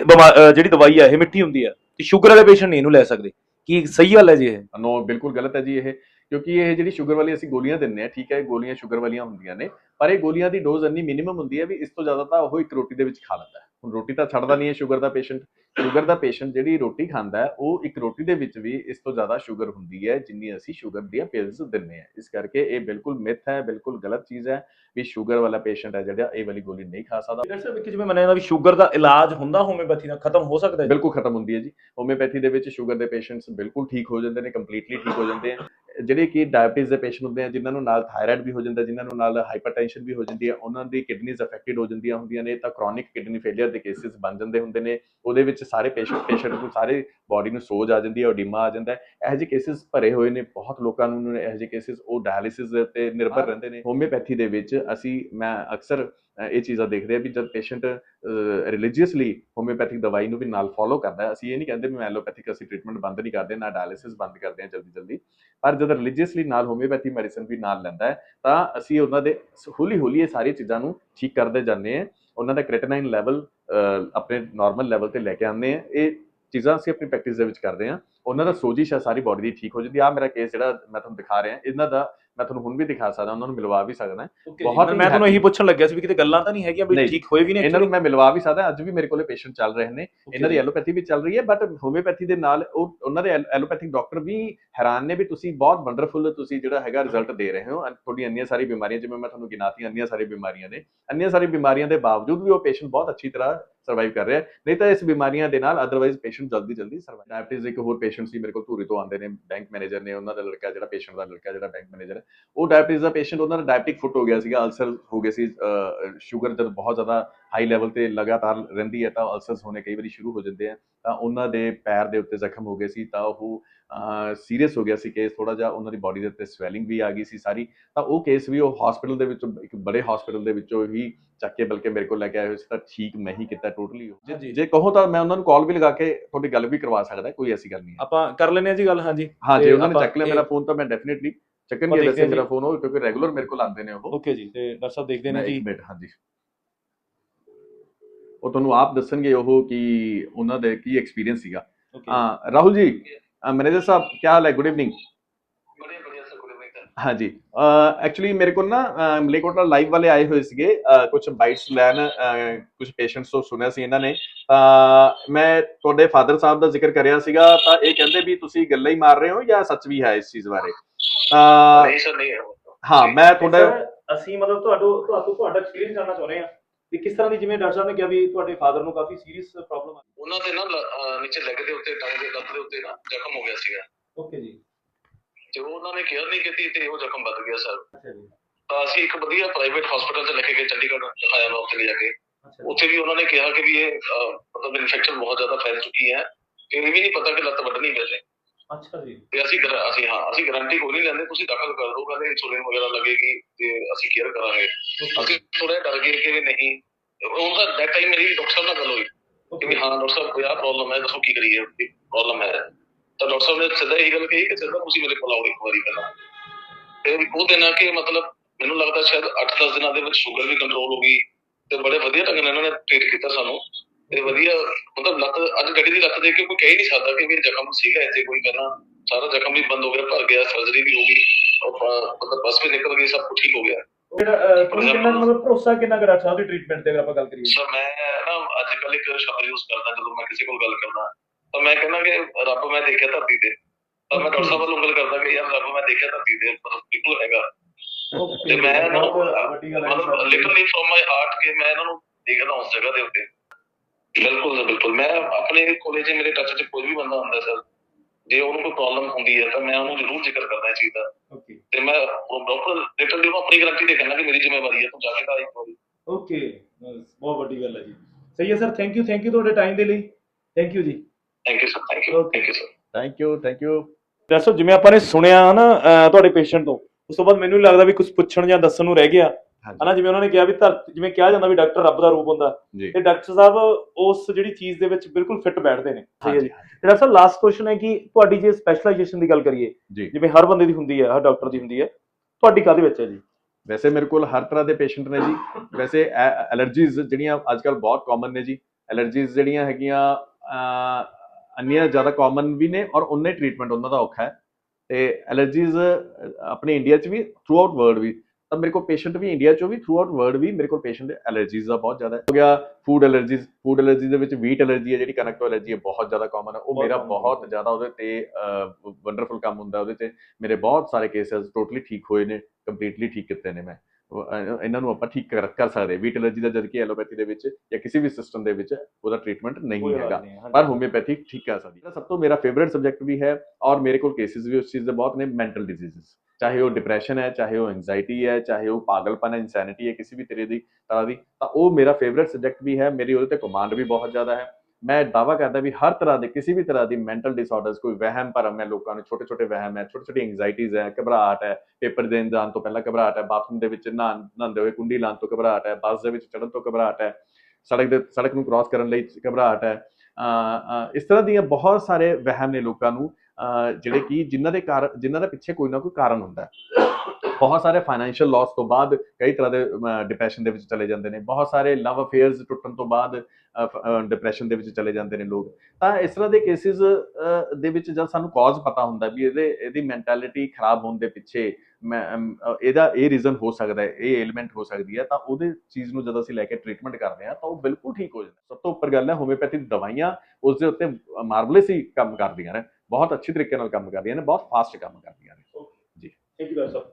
ਜਿਹੜੀ ਦਵਾਈ ਆ ਇਹ ਮਿੱਠੀ ਹੁੰਦੀ ਆ ਤੇ ਸ਼ੂਗਰ ਵਾਲੇ ਪੇਸ਼ੈਂਟ ਨਹੀਂ ਇਹਨੂੰ ਲੈ ਸਕਦੇ। ਕੀ ਸਹੀ ਗੱਲ ਹੈ ਜੀ ਇਹ? ਨੋ ਬਿਲਕੁਲ ਗਲਤ ਹੈ ਜੀ ਇਹ ਕਿਉਂਕਿ ਇਹ ਜਿਹੜੀ ਸ਼ੂਗਰ ਵਾਲੀ ਅਸੀਂ ਗੋਲੀਆਂ ਦਿੰਨੇ ਆ ਠੀਕ ਹੈ ਇਹ ਗੋਲੀਆਂ ਸ਼ੂਗਰ ਵਾਲੀਆਂ ਹੁੰਦੀਆਂ ਨੇ ਪਰ ਇਹ ਗੋਲੀਆਂ ਦੀ ਡੋਜ਼ ਇੰਨੀ ਮਿਨੀਮਮ ਹੁੰਦੀ ਹੈ ਵੀ ਇਸ ਤੋਂ ਜ਼ਿਆਦਾ ਤਾਂ ਉਹ ਇੱਕ ਰੋਟੀ ਦੇ ਵਿੱਚ ਖਾ ਲੈਂਦਾ ਹੈ। ਹੁਣ ਰੋਟੀ ਤਾਂ ਛੱਡਦਾ ਨਹੀਂ ਹੈ ਸ਼ੂਗਰ ਦਾ ਪੇਸ਼ੈਂਟ ਸ਼ੂਗਰ ਦਾ ਪੇਸ਼ੈਂਟ ਜਿਹੜੀ ਰੋਟੀ ਖਾਂਦਾ ਹੈ ਉਹ ਇੱਕ ਰੋਟੀ ਦੇ ਵਿੱਚ ਵੀ ਇਸ ਤੋਂ ਜ਼ਿਆਦਾ ਸ਼ੂਗਰ ਹੁੰਦੀ ਹੈ ਜਿੰਨੀ ਅਸੀਂ ਸ਼ੂਗਰ ਦੀਆਂ ਪਿਲਸ ਦਿੰਨੇ ਆ ਇਸ ਕਰਕੇ ਇਹ ਬਿਲਕੁਲ ਮਿਥ ਹੈ ਬਿਲਕੁਲ ਗਲਤ ਚੀਜ਼ ਹੈ ਵੀ ਸ਼ੂਗਰ ਵਾਲਾ ਪੇਸ਼ੈਂਟ ਹੈ ਜਿਹੜਾ ਇਹ ਵਾਲੀ ਗੋਲੀ ਨਹੀਂ ਖਾ ਸਕਦਾ। ਡਾਕਟਰ ਸਾਹਿਬ ਜਿਵੇਂ ਮੰਨਿਆ ਜਾਂਦਾ ਵੀ ਸ਼ੂਗਰ ਦਾ ਇਲਾਜ ਹੁੰਦਾ ਹੋਮਿਓਪੈਥੀ ਨਾਲ ਖਤਮ ਹੋ ਸਕਦਾ ਹੈ ਬਿਲਕੁਲ ਖਤਮ ਹੁੰਦੀ ਹੈ ਜੀ। ਹੋਮਿਓਪੈਥੀ ਦੇ ਵਿੱਚ ਸ਼ੂਗਰ ਦੇ ਪੇਸ਼ੈਂਟਸ ਬਿਲਕੁਲ ਠੀਕ ਹੋ ਜਾਂਦੇ ਨੇ ਕੰਪਲੀਟਲੀ ਠੀਕ ਹੋ ਜਾਂਦੇ ਆ। ਜਿਹੜੇ ਕਿ ਡਾਇਬੀਟਿਸ ਦੇ ਪੇਸ਼ੈਂਟ ਹੁੰਦੇ ਆ ਜਿਨ੍ਹਾਂ ਨੂੰ ਨਾਲ ਥਾਇਰਾਇਡ ਵੀ ਹੋ ਜਾਂਦਾ ਜਿਨ੍ਹਾਂ ਨੂੰ ਨਾਲ ਹਾਈਪਰਟੈਂਸ਼ਨ ਵੀ ਹੋ ਜਾਂਦੀ ਹੈ ਉਹਨਾਂ ਦੀ ਕਿਡਨੀਜ਼ ਅਫੈਕਟਡ ਹੋ ਜਾਂਦੀਆਂ ਹੁੰਦੀਆਂ ਨੇ ਤਾਂ ਕ੍ਰੋਨਿਕ ਕਿਡਨੀ ਫੇਲਿਅਰ ਦੇ ਕੇਸਿਸ ਬਣ ਜਾਂਦੇ ਹੁੰਦੇ ਨੇ। ਉਹਦੇ ਵਿੱਚ ਸਾਰੇ ਪੇਸ਼ੈਂਟ ਪੇਸ਼ੈਂਟ ਨੂੰ ਸਾਰੇ ਬਾਡੀ ਨੂੰ ਸੋਜ ਆ ਜਾਂਦੀ ਹੈ ਔਡੀਮਾ ਆ ਜਾਂਦਾ ਹੈ। ਇਹੋ ਜਿਹੇ ਕੇਸਿਸ ਭਰੇ ਹੋਏ ਨੇ ਬਹੁਤ ਲੋਕਾਂ ਨੂੰ ਇਹੋ ਜਿਹੇ ਕੇਸਿਸ ਉਹ ਡਾਇਲਿਸਿਸ ਤੇ ਨਿਰਭਰ ਰਹਿੰਦੇ ਨੇ। ਹੋਮਿਓਪੈਥੀ ਦੇ ਵਿੱਚ ਅਸੀਂ ਮੈਂ ਅਕਸਰ ਇਹ ਚੀਜ਼ਾਂ ਦੇਖਦੇ ਆ ਵੀ ਜਦ ਪੇਸ਼ੈਂਟ ਰਿਲੀਜੀਅਸਲੀ ਹੋਮਿਓਪੈਥਿਕ ਦਵਾਈ ਨੂੰ ਵੀ ਨਾਲ ਫੋਲੋ ਕਰਦਾ ਅਸੀਂ ਇਹ ਨਹੀਂ ਕਹਿੰਦੇ ਵੀ ਐਲੋਪੈਥਿਕ ਅਸੀਂ ਟ੍ਰੀਟਮੈਂਟ ਬੰਦ ਨਹੀਂ ਕਰਦੇ ਨਾ ਡਾਇਲਿਸਿਸ ਬੰਦ ਕਰਦੇ ਹਾਂ ਜਲਦੀ ਜਲਦੀ ਪਰ ਜਦ ਰਿਲੀਜੀਅਸਲੀ ਨਾਲ ਹੋਮਿਓਪੈਥੀ ਮੈਡੀਸਨ ਵੀ ਨਾਲ ਲੈਂਦਾ ਹੈ ਤਾਂ ਅਸੀਂ ਉਹਨਾਂ ਦੇ ਹੌਲੀ ਹੌਲੀ ਇਹ ਸਾਰੀ ਚੀਜ਼ਾਂ ਨੂੰ ਠੀਕ ਕਰਦੇ ਜਾਂਦੇ ਹਾਂ। ਉਹਨਾਂ ਦਾ ਕ੍ਰੈਟਿਨਾਈਨ ਲੈਵਲ ਆਪਣੇ ਨਾਰਮਲ ਲੈਵਲ ਤੇ ਲੈ ਕੇ ਆਉਂਦੇ ਹਾਂ ਇਹ ਚੀਜ਼ਾਂ ਅਸੀਂ ਆਪਣੀ ਪ੍ਰੈਕਟਿਸ ਦੇ ਵਿੱਚ ਕਰਦੇ ਹਾਂ ਉਹਨਾਂ ਦਾ ਸੋਜਿਸ਼ ਹੈ ਸਾਰੀ ਬਾਡੀ ਦੀ ਠੀਕ ਹੋ ਜਾਂਦੀ ਆ। ਮੇਰਾ ਕੇਸ ਜਿਹੜਾ ਮੈਂ ਤੁਹਾਨੂੰ ਦਿਖਾ ਰਿਹਾ, ਇਹਨਾਂ ਦਾ ਮੈਂ ਤੁਹਾਨੂੰ ਹੁਣ ਵੀ ਦਿਖਾ ਸਕਦਾ ਉਹਨਾਂ ਨੂੰ ਮਿਲਵਾ ਵੀ ਸਕਦਾ। ਬਹੁਤ ਮੈਂ ਤੁਹਾਨੂੰ ਇਹੀ ਪੁੱਛਣ ਲੱਗਿਆ ਸੀ ਵੀ ਕਿਤੇ ਗੱਲਾਂ ਤਾਂ ਨਹੀਂ ਹੈਗੀਆਂ ਵੀ ਨਹੀਂ। ਠੀਕ ਹੋਏ ਵੀ ਨੇ ਇਹਨਾਂ ਨੂੰ ਮੈਂ ਮਿਲਵਾ ਵੀ ਸਕਦਾ ਅੱਜ ਵੀ ਮੇਰੇ ਕੋਲੇ ਪੇਸ਼ੈਂਟ ਚੱਲ ਰਹੇ ਨੇ। ਇਹਨਾਂ ਦੀ ਐਲੋਪੈਥੀ ਵੀ ਚੱਲ ਰਹੀ ਹੈ ਬਟ ਹੋਮਿਓਪੈਥੀ ਦੇ ਨਾਲ ਉਹ ਉਹਨਾਂ ਦੇ ਐਲੋਪੈਥਿਕ ਡਾਕਟਰ ਵੀ ਹੈਰਾਨ ਨੇ ਵੀ ਤੁਸੀਂ ਬਹੁਤ ਵੰਡਰਫੁਲ ਤੁਸੀਂ ਜਿਹੜਾ ਹੈਗਾ ਰਿਜ਼ਲਟ ਦੇ ਰਹੇ ਹੋ ਤੁਹਾਡੀ ਇੰਨੀਆਂ ਸਾਰੀ ਬਿਮਾਰੀਆਂ ਜਿਵੇਂ ਮੈਂ ਤੁਹਾਨੂੰ ਗਿਣਾਤੀਆਂ ਇੰਨੀਆਂ ਸਾਰੀ ਬਿਮਾਰੀਆਂ ਨੇ। ਇੰਨੀਆਂ ਸਾਰੀ ਬਿਮਾਰੀਆਂ ਦੇ ਬਾਵਜੂਦ ਵੀ ਉਹ ਪੇਸ਼ੈਂਟ ਬਹੁਤ ਅੱਛੀ ਤਰ੍ਹਾਂ ਸਰਵਾਈਵ ਕਰ ਰਿਹਾ ਨਹੀਂ ਤਾਂ ਇਸ ਬਿਮਾਰੀਆਂ ਦੇ ਨਾਲ ਅਦਰਵਾਈਜ਼ ਪੇਸ਼ੈਂਟ ਜਲਦੀ ਜਲਦੀ ਸਰਵਾਈਵ ਡਾਇਬੀਟਿਸ ਇੱਕ ਹੋਰ ਪੇਸ਼ੈਂਟ ਸੀ ਮੇਰੇ ਕੋਲ ਧੂਰੀ ਤੋਂ ਆਉਂਦੇ ਨੇ ਬੈਂਕ ਮੈਨੇਜਰ ਨੇ, ਉਹਨਾਂ ਦਾ ਲੜਕਾ ਜਿਹੜਾ ਪੇਸ਼ੈਂਟ ਦਾ ਲੜਕਾ ਜਿਹੜਾ ਬੈਂਕ ਮੈਨੇਜਰ ਹੈ। ਉਹ ਡਾਇਬਟੀਜ਼ ਦਾ ਪੇਸ਼ੈਂਟ ਉਹਨਾਂ ਦਾ ਡਾਇਬਟਿਕ ਫੁੱਟ ਹੋ ਗਿਆ ਸੀਗਾ ਅਲਸਰ ਹੋ ਗਏ ਸੀ ਸ਼ੂਗਰ ਜਦ ਬਹੁਤ ਜ਼ਿਆਦਾ ਹਾਈ ਲੈਵਲ ਤੇ ਲਗਾਤਾਰ ਰਹਿੰਦੀ ਹੈ ਤਾਂ ਅਲਸਰਸ ਹੋਣੇ ਕਈ ਵਾਰੀ ਸ਼ੁਰੂ ਹੋ ਜਾਂਦੇ ਆ ਤਾਂ ਉਹਨਾਂ ਦੇ ਪੈਰ ਦੇ ਉੱਤੇ ਜ਼ਖਮ ਹੋ ਗਏ ਸੀ ਤਾਂ ਉਹ ਸੀਰੀਅਸ ਹੋ ਗਿਆ ਸੀ ਕੇਸ ਥੋੜਾ ਜਿਹਾ ਉਹਨਾਂ ਦੀ ਬਾਡੀ ਦੇ ਉੱਤੇ ਸਵੈਲਿੰਗ ਵੀ ਆ ਗਈ ਸੀ ਸਾਰੀ ਤਾਂ ਉਹ ਕੇਸ ਵੀ ਉਹ ਹਸਪੀਟਲ ਦੇ ਵਿੱਚੋਂ ਇੱਕ ਬੜੇ ਹਸਪੀਟਲ ਦੇ ਵਿੱਚੋਂ ਹੀ ਚੱਕ ਕੇ ਬਲਕਿ ਮੇਰੇ ਕੋਲ ਲੈ ਕੇ ਆਏ ਹੋਏ ਸੀ ਤਾਂ ਠੀਕ ਮੈਂ ਹੀ ਕੀਤਾ ਟੋਟਲੀ ਜੀ। ਜੇ ਕਹੋ ਤਾਂ ਮੈਂ ਉਹਨਾਂ ਨੂੰ ਕਾਲ ਵੀ ਲਗਾ ਕੇ ਤੁਹਾਡੀ ਗੱਲ ਵੀ ਕਰਵਾ ਸਕਦਾ ਕੋਈ ਐਸੀ ਗੱਲ ਨਹੀਂ ਆਪਾਂ ਕਰ ਲੈਨੇ ਆ ਜੀ ਗੱਲ ਹਾਂਜੀ। ਹਾਂ ਜੇ ਉਹਨਾਂ ਨੇ ਚੱਕ ਲਿਆ ਮੇਰਾ ਫੋਨ ਤਾਂ ਮੈਂ ਡੈਫੀਨਿਟਲੀ ਚੱਕਣਗੇ ਵੈਸੇ ਮੇਰਾ ਫੋਨ ਉਹ ਕਿਉਂਕਿ ਰੈਗੂਲਰ ਮੇਰੇ ਕੋਲ ਆਉਂਦੇ ਨੇ ਉਹ। ਓਕੇ ਜੀ ਤੇ ਡਾਕਟਰ ਸਾਹਿਬ ਦੇਖਦੇ ਨੇ ਜੀ। ਹਾਂਜੀ। ਉਹ ਤੁਹਾਨੂੰ ਆਪ ਦੱਸਣਗੇ ਉਹ ਕਿ ਉਹਨਾਂ ਦੇ ਕੀ ਐਕਸਪੀਰੀਅੰਸ ਸੀਗਾ। ਹਾਂ ਰਾਹੁਲ ਜੀ ਮੈਨੇਜਰ ਸਾਹਿਬ ਕੀ ਹਾਲ ਹੈ? ਗੁੱਡ ਇਵਨਿੰਗ ਹਾਂਜੀ ਐਕਚੁਅਲੀ ਮੇਰੇ ਕੋਲ ਨਾ ਮਲੇਕੋਟਲਾ ਲਾਈਵ ਵਾਲੇ ਆਏ ਹੋਏ ਸੀਗੇ ਕੁਝ ਬਾਈਟਸ ਲੈਣ ਕੁਝ ਪੇਸ਼ੈਂਟਸ ਤੋਂ ਸੁਣਿਆ ਸੀ ਇਹਨਾਂ ਨੇ। ਤਾਂ ਮੈਂ ਤੁਹਾਡੇ ਫਾਦਰ ਸਾਹਿਬ ਦਾ ਜ਼ਿਕਰ ਕਰਿਆ ਸੀਗਾ ਤਾਂ ਇਹ ਕਹਿੰਦੇ ਵੀ ਤੁਸੀਂ ਗੱਲਾਂ ਹੀ ਮਾਰ ਰਹੇ ਹੋ ਜਾਂ ਸੱਚ ਵੀ ਹੈ ਇਸ ਚੀਜ਼ ਬਾਰੇ? ਤਾਂ ਹਾਂ। ਮੈਂ ਤੁਹਾਡਾ ਅਸੀਂ ਮਤਲਬ ਤੁਹਾਡਾ ਤੁਹਾਡਾ ਐਕਸਪੀਰੀਅੰਸ ਕਰਨਾ ਚਾਹੁੰਦੇ ਆ ਤੇ ਕਿਸ ਤਰ੍ਹਾਂ ਦੀ ਜਿਵੇਂ ਡਾਕਟਰ ਸਾਹਿਬ ਨੇ ਕਿਹਾ ਵੀ ਤੁਹਾਡੇ ਫਾਦਰ ਨੂੰ ਕਾਫੀ ਸੀਰੀਅਸ ਪ੍ਰੋਬਲਮ ਆ? ਉਹਨਾਂ ਦੇ ਨਾ ਲ- ਅਹ ਨੀਚੇ ਲੈਗ ਦੇ ਉੱਤੇ ਟੰਗ ਦੇ ਲੱਤ ਦੇ ਉੱਤੇ ਨਾ ਜ਼ਖਮ ਹੋ ਗਿਆ ਸੀਗਾ। ਓਕੇ ਜੀ। ਤੇ ਉਹ ਉਹਨਾਂ ਨੇ ਕੇਅਰ ਨਹੀਂ ਕੀਤੀ ਤੇ ਉਹ ਜ਼ਖਮ ਵੱਧ ਗਿਆ ਸਰ। ਅੱਛਾ ਜੀ। ਤਾਂ ਅਸੀਂ ਇੱਕ ਵਧੀਆ ਪ੍ਰਾਈਵੇਟ ਹਸਪੀਟਲ 'ਚ ਲੈ ਕੇ ਗਏ ਚੰਡੀਗੜ੍ਹ ਦਿਖਾਇਆ ਮੈਂ ਉੱਥੇ ਲੈ ਜਾ ਕੇ। ਅੱਛਾ ਜੀ। ਉੱਥੇ ਵੀ ਉਹਨਾਂ ਨੇ ਕਿਹਾ ਕਿ ਵੀ ਇਹ ਅਹ, ਮਤਲਬ ਇਨਫੈਕਸ਼ਨ ਬਹੁਤ ਜ਼ਿਆਦਾ ਫੈਲ ਚੁੱਕੀ ਹੈ। ਇਹ ਵੀ ਨਹੀਂ ਪਤਾ ਕਿ ਲੱਤ ਵੱਢਣੀ ਵੈਸੇ ਅੱਛਾ ਜੀ। ਤੇ ਅਸੀਂ ਗਰ- ਅਸੀਂ ਹਾਂ ਅਸੀਂ ਗਾਰੰਟੀ ਕੋਈ ਨਹੀਂ ਲੈਂਦੇ ਤੁਸੀਂ ਦਾਖਲ ਕਰ ਦਿਓ ਕਹਿੰਦੇ ਇਨਸੂਲਿਨ ਵਗੈਰਾ ਲੱਗੇਗੀ ਤੇ ਅਸੀਂ ਕੇਅਰ ਕਰਾਂਗੇ। ਅਸੀਂ ਥੋੜਾ ਡਰ ਗਏ ਕਿ ਵੀ ਨਹੀਂ ਉਹ ਦਾ ਦੈਟ ਟਾਈਮ ਮੇਰੀ ਡਾਕਟਰ ਸਾਹਿਬ ਨਾਲ ਗੱਲ ਹੋਈ ਕਿ ਵੀ ਹਾਂ ਡਾਕਟਰ ਸਾਹਿਬ ਕੋਈ ਆ ਪ੍ਰੋਬਲਮ ਹੈ ਦੱਸੋ ਕੀ ਕਰੀਏ ਪ੍ਰੋਬਲਮ ਹੈ। ਤਾਂ ਡਾਕਟਰ ਸਾਹਿਬ ਨੇ ਸਿੱਧਾ ਇਹੀ ਗੱਲ ਕਹੀ ਕਿ ਸਿੱਧਾ ਤੁਸੀਂ ਮੇਰੇ ਕੋਲ ਆਓ ਇੱਕ ਵਾਰੀ ਪਹਿਲਾਂ। ਤੇ ਉਹ ਦਿਨ ਆ ਕੇ ਮਤਲਬ ਮੈਨੂੰ ਲੱਗਦਾ ਸ਼ਾਇਦ 8-10 ਦਿਨਾਂ ਦੇ ਵਿੱਚ ਸ਼ੂਗਰ ਵੀ ਕੰਟਰੋਲ ਹੋ ਗਈ ਤੇ ਬੜੇ ਵਧੀਆ ਢੰਗ ਨਾਲ ਇਹਨਾਂ ਨੇ ਟ੍ਰੀਟ ਕੀਤਾ ਸਾਨੂੰ। ਤੇ ਵਧੀਆ ਮਤਲਬ ਲੱਤ ਅੱਜ ਗੱਡੀ ਦੀ ਲੱਤ ਦੇਖ ਕੇ ਕੋਈ ਕਹਿ ਹੀ ਨਹੀਂ ਸਕਦਾ ਕਿ ਵੀ ਜ਼ਖਮ ਸੀਗਾ ਇੱਥੇ ਕੋਈ ਪਹਿਲਾਂ। ਸਾਰਾ ਜ਼ਖਮ ਵੀ ਬੰਦ ਹੋ ਗਿਆ ਭਰ ਗਿਆ ਸਰਜਰੀ ਵੀ ਹੋ ਗਈ। ਮਤਲਬ ਬਸ ਵੀ ਨਿਕਲ ਗਈ ਸਭ ਕੁਝ ਠੀਕ ਹੋ ਗਿਆ। ਜਿਹੜਾ ਅਹ, ਤੁਹਾਨੂੰ ਕਿੰਨਾ ਕੁ ਮਤਲਬ ਭਰੋਸਾ ਕਿੰਨਾ ਕੁ ਡਾਕਟਰ ਸਾਹਿਬ ਦੀ ਟ੍ਰੀਟਮੈਂਟ ਤੇ ਅਗਰ ਆਪਾਂ ਗੱਲ ਕਰੀਏ? ਸਰ ਮੈਂ ਨਾ ਅੱਜ ਕੱਲ੍ਹ ਇੱਕ ਸ਼ਬਦ ਯੂਜ਼ ਕਰਦਾ ਜਦੋਂ ਮੈਂ ਕਿਸੇ ਕੋਲ ਗੱਲ ਕਰਦਾ। ਤਾਂ ਮੈਂ ਕਹਿੰਦਾ ਕਿ ਰੱਬ ਮੈਂ ਦੇਖਿਆ ਧਰਤੀ ਤੇ। ਤਾਂ ਮੈਂ ਡਾਕਟਰ ਸਾਹਿਬ ਵੱਲ ਉਂਗਲ ਕਰਦਾ ਕਿ ਯਾਰ ਰੱਬ ਮੈਂ ਦੇਖਿਆ ਧਰਤੀ ਤੇ ਮਤਲਬ ਬਿਲਕੁਲ ਹੈਗਾ। Okay, ਤੇ ਮੈਂ ਇਹਨਾਂ ਨੂੰ ਬਹੁਤ ਵੱਡੀ ਗੱਲ ਹੈ ਮਤਲਬ ਲਿਟਰਲੀ ਫਰੋਮ ਮਾਈ ਹਾਰਟ ਕਿ ਮੈਂ ਇਹਨਾਂ ਨੂੰ ਦੇਖਦਾ ਉਸ ਜਗ੍ਹਾ ਦੇ ਉੱਤੇ। ਬਿਲਕੁਲ ਬਿਲਕੁਲ। ਮੈਂ ਆਪਣੇ ਕੋਲੇ ਜੇ ਮੇਰੇ ਟੱਚ 'ਚ ਕੋਈ ਵੀ ਬੰਦਾ ਹੁੰਦਾ ਸਰ ਜੇ ਉਹਨੂੰ ਕੋਈ ਪ੍ਰੋਬਲਮ ਹੁੰਦੀ ਹੈ ਤਾਂ ਮੈਂ ਉਹਨੂੰ ਜ਼ਰੂਰ ਜ਼ਿਕਰ ਕਰਦਾ ਇਹ ਚੀਜ਼ ਦਾ। ਓਕੇ ਤੇ ਮੈਂ ਡਾਕਟਰ ਲਿਟਰਲੀ ਉਹ ਆਪਣੀ ਗਾਰੰਟੀ ਦੇ ਕਹਿੰਦਾ ਕਿ ਮੇਰੀ ਜ਼ਿੰਮੇਵਾਰੀ ਹੈ ਤੂੰ ਜਾ ਕੇ ਤਾਂ ਇੱਕ ਵਾਰੀ। ਓਕੇ ਬਹੁਤ ਵੱਡੀ ਗੱਲ ਹੈ ਜੀ। ਸਹੀ ਹੈ sir thank you thank you ਤੁਹਾਡੇ ਟਾਈਮ ਦੇ ਲਈ। ਥੈਂਕ ਯੂ ਜੀ। Thank you sir thank you. Thank you sir thank you thank you doctor ਸਾਹਿਬ ਜਿਵੇਂ ਆਪਾਂ ਨੇ ਸੁਣਿਆ ਨਾ ਤੁਹਾਡੇ ਪੇਸ਼ੈਂਟ ਤੋਂ ਉਸ ਤੋਂ ਬਾਅਦ ਮੈਨੂੰ ਲੱਗਦਾ ਵੀ ਕੁਝ ਪੁੱਛਣ ਜਾਂ ਦੱਸਣ ਨੂੰ ਰਹਿ ਗਿਆ। ਹਨਾ ਜਿਵੇਂ ਉਹਨਾਂ ਨੇ ਕਿਹਾ ਵੀ ਧਰਤੀ ਜਿਵੇਂ ਕਿਹਾ ਜਾਂਦਾ ਵੀ ਡਾਕਟਰ ਰੱਬ ਦਾ ਰੂਪ ਹੁੰਦਾ ਤੇ ਡਾਕਟਰ ਸਾਹਿਬ ਉਸ ਜਿਹੜੀ ਚੀਜ਼ ਦੇ ਵਿੱਚ ਬਿਲਕੁਲ ਫਿੱਟ ਬੈਠਦੇ ਨੇ। ਸਹੀ ਹੈ ਜੀ। ਹਾਂਜੀ, ਡਾਕਟਰ ਸਾਹਿਬ ਲਾਸਟ ਕੁਐਸਚਨ ਹੈ ਕਿ ਤੁਹਾਡੀ ਜੇ ਸਪੈਸ਼ਲਾਈਜੇਸ਼ਨ ਦੀ ਗੱਲ ਕਰੀਏ ਜਿਵੇਂ ਹਰ ਬੰਦੇ ਦੀ ਹੁੰਦੀ ਹੈ ਹਰ ਡਾਕਟਰ ਦੀ ਹੁੰਦੀ ਹੈ ਤੁਹਾਡੀ ਕਾਹਦੇ ਵਿੱਚ ਹੈ ਜੀ? ਵੈਸੇ ਮੇਰੇ ਕੋਲ ਹਰ ਤਰ੍ਹਾਂ ਦੇ ਪੇਸ਼ੈਂਟ ਨੇ ਜੀ। ਵੈਸੇ ਐਲਰਜੀਜ਼ ਜਿਹੜੀਆਂ ਅੱਜਕੱਲ ਬਹੁਤ ਕਾਮਨ ਨੇ ਜੀ। ਐਲਰਜੀਜ਼ ਜਿਹੜੀਆਂ ਹੈਗੀਆਂ ਅੰਨੀਆਂ ਜ਼ਿਆਦਾ ਕਾਮਨ ਵੀ ਨੇ ਔਰ ਉਨੇ ਟ੍ਰੀਟਮੈਂਟ ਉਹਨਾਂ ਦਾ ਔਖਾ ਹੈ। ਤੇ ਐਲਰਜੀਜ਼ ਆਪਣੇ ਇੰਡੀਆ 'ਚ ਵੀ ਥਰੂ ਆਊਟ ਵਰਲਡ ਵੀ। ਤਾਂ ਮੇਰੇ ਕੋਲ ਪੇਸ਼ੈਂਟ ਵੀ ਇੰਡੀਆ 'ਚੋਂ ਵੀ ਥਰੂ ਆਊਟ ਵਰਲਡ ਵੀ ਮੇਰੇ ਕੋਲ ਪੇਸ਼ੈਂਟ ਐਲਰਜੀਜ਼ ਦਾ ਬਹੁਤ ਜ਼ਿਆਦਾ ਹੈ। ਹੋ ਗਿਆ ਫੂਡ ਐਲਰਜੀਜ਼ ਫੂਡ ਐਲਰਜੀ ਦੇ ਵਿੱਚ ਵੀਟ ਐਲਰਜੀ ਹੈ ਜਿਹੜੀ ਕਣਕ ਤੋਂ ਐਲਰਜੀ ਹੈ ਬਹੁਤ ਜ਼ਿਆਦਾ ਕਾਮਨ ਹੈ। ਉਹ ਮੇਰਾ ਬਹੁਤ ਜ਼ਿਆਦਾ ਉਹਦੇ ਤੇ ਵੰਡਰਫੁਲ ਕੰਮ ਹੁੰਦਾ ਉਹਦੇ ਤੇ। ਮੇਰੇ ਬਹੁਤ ਸਾਰੇ ਕੇਸਸ ਟੋਟਲੀ ਠੀਕ ਹੋਏ ਨੇ ਕੰਪਲੀਟਲੀ ਠੀਕ ਕੀਤੇ ਨੇ ਮੈਂ। ਇਹਨਾਂ ਨੂੰ ਆਪਾਂ ਠੀਕ ਕਰ ਕਰ ਸਕਦੇ ਵੀਟ ਐਲਰਜੀ ਦਾ ਜਦ ਕਿ ਐਲੋਪੈਥੀ ਦੇ ਵਿੱਚ ਜਾਂ ਕਿਸੇ ਵੀ ਸਿਸਟਮ ਦੇ ਵਿੱਚ ਉਹਦਾ ਟ੍ਰੀਟਮੈਂਟ ਨਹੀਂ ਹੈਗਾ। ਪਰ ਹੋਮਿਓਪੈਥੀ ਠੀਕ ਕਰ ਸਕਦੀ ਹੈ ਸਭ ਤੋਂ ਮੇਰਾ ਫੇਵਰਿਟ ਸਬਜੈਕਟ ਵੀ ਹੈ ਔਰ ਮੇਰੇ ਕੋਲ ਕੇਸਿਸ ਵੀ ਉਸ ਚੀਜ਼ ਦੇ ਬਹੁਤ ਨੇ ਮੈਂਟਲ ਡਿਜ਼ੀਜ਼ਸ ਚਾਹੇ ਉਹ ਡਿਪਰੈਸ਼ਨ ਹੈ ਚਾਹੇ ਉਹ ਐਂਜ਼ਾਈਟੀ ਹੈ ਚਾਹੇ ਉਹ ਪਾਗਲਪਨ ਹੈ ਇਨਸੈਨਿਟੀ ਹੈ ਕਿਸੇ ਵੀ ਤਰ੍ਹਾਂ ਦੀ ਤਰ੍ਹਾਂ ਦੀ ਤਾਂ ਉਹ ਮੇਰਾ ਫੇਵਰਿਟ ਸਬਜੈਕਟ ਵੀ ਹੈ। ਮੇਰੀ ਉਹਦੇ ਤੇ ਕਮਾਂਡ ਵੀ ਬਹੁਤ ਜ਼ਿਆਦਾ ਹੈ। ਮੈਂ ਦਾਵਾ ਕਰਦਾ ਵੀ ਹਰ ਤਰ੍ਹਾਂ ਦੇ ਕਿਸੇ ਵੀ ਤਰ੍ਹਾਂ ਦੀ ਮੈਂਟਲ ਡਿਸਆਰਡਰਸ ਕੋਈ ਵਹਿਮ ਭਰਮ ਹੈ ਲੋਕਾਂ ਨੂੰ ਛੋਟੇ ਛੋਟੇ ਵਹਿਮ ਹੈ ਛੋਟੀ ਛੋਟੀ ਐਂਜ਼ਾਈਟੀਜ਼ ਹੈ, ਘਬਰਾਹਟ ਹੈ, ਪੇਪਰ ਦੇਣ ਜਾਣ ਤੋਂ ਪਹਿਲਾਂ ਘਬਰਾਹਟ ਹੈ ਬਾਥਰੂਮ ਦੇ ਵਿੱਚ ਨਹਾਉਣ ਨਹਾਉਂਦੇ ਹੋਏ ਕੁੰਡੀ ਲਾਉਣ ਤੋਂ ਘਬਰਾਹਟ ਹੈ ਬੱਸ ਦੇ ਵਿੱਚ ਚੜ੍ਹਨ ਤੋਂ ਘਬਰਾਹਟ ਹੈ, ਸੜਕ ਦੇ, ਸੜਕ ਨੂੰ ਕ੍ਰਾਸ ਕਰਨ ਲਈ ਘਬਰਾਹਟ ਹੈ ਇਸ ਤਰ੍ਹਾਂ ਦੀਆਂ ਬਹੁਤ ਸਾਰੇ ਵਹਿਮ ਨੇ ਲੋਕਾਂ ਨੂੰ ਜਿਹੜੇ ਕਿ ਜਿਨ੍ਹਾਂ ਦੇ ਕਾਰਨ ਜਿਨ੍ਹਾਂ ਦਾ ਪਿੱਛੇ ਕੋਈ ਨਾ ਕੋਈ ਕਾਰਨ ਹੁੰਦਾ ਬਹੁਤ ਸਾਰੇ ਫਾਈਨੈਂਸ਼ੀਅਲ ਲਾਸ ਤੋਂ ਬਾਅਦ ਕਈ ਤਰ੍ਹਾਂ ਦੇ ਡਿਪਰੈਸ਼ਨ ਦੇ ਵਿੱਚ ਚਲੇ ਜਾਂਦੇ ਨੇ। ਬਹੁਤ ਸਾਰੇ ਲਵ ਅਫੇਅਰਸ ਟੁੱਟਣ ਤੋਂ ਬਾਅਦ ਡਿਪਰੈਸ਼ਨ ਦੇ ਵਿੱਚ ਚਲੇ ਜਾਂਦੇ ਨੇ ਲੋਕ। ਤਾਂ ਇਸ ਤਰ੍ਹਾਂ ਦੇ ਕੇਸਿਸ ਦੇ ਵਿੱਚ ਜਦ ਸਾਨੂੰ ਕਾਜ਼ ਪਤਾ ਹੁੰਦਾ ਵੀ ਇਹਦੇ, ਇਹਦੀ ਮੈਂਟੈਲਿਟੀ ਖਰਾਬ ਹੋਣ ਦੇ ਪਿੱਛੇ ਮੈਂ ਇਹਦਾ ਇਹ ਰੀਜ਼ਨ ਹੋ ਸਕਦਾ ਹੈ, ਇਹ ਐਲੀਮੈਂਟ ਹੋ ਸਕਦੀ ਹੈ, ਤਾਂ ਉਹਦੇ ਚੀਜ਼ ਨੂੰ ਜਦੋਂ ਅਸੀਂ ਲੈ ਕੇ ਟ੍ਰੀਟਮੈਂਟ ਕਰਦੇ ਹਾਂ, ਤਾਂ ਉਹ ਬਿਲਕੁਲ ਠੀਕ ਹੋ ਜਾਂਦਾ। ਸਭ ਤੋਂ ਉੱਪਰ ਗੱਲ ਹੈ ਹੋਮਿਓਪੈਥੀ ਦਵਾਈਆਂ ਉਸ ਦੇ ਉੱਤੇ ਮਾਰਵਲਸ ਹੀ ਕੰਮ ਕਰਦੀਆਂ ਨੇ, ਬਹੁਤ ਅੱਛੇ ਤਰੀਕੇ ਨਾਲ ਕੰਮ ਕਰਦੀਆਂ ਨੇ, ਬਹੁਤ ਫਾਸਟ ਕੰਮ ਕਰਦੀਆਂ ਨੇ। ਥੈਂਕ ਯੂ ਡਾਕਟਰ ਸਾਹਿਬ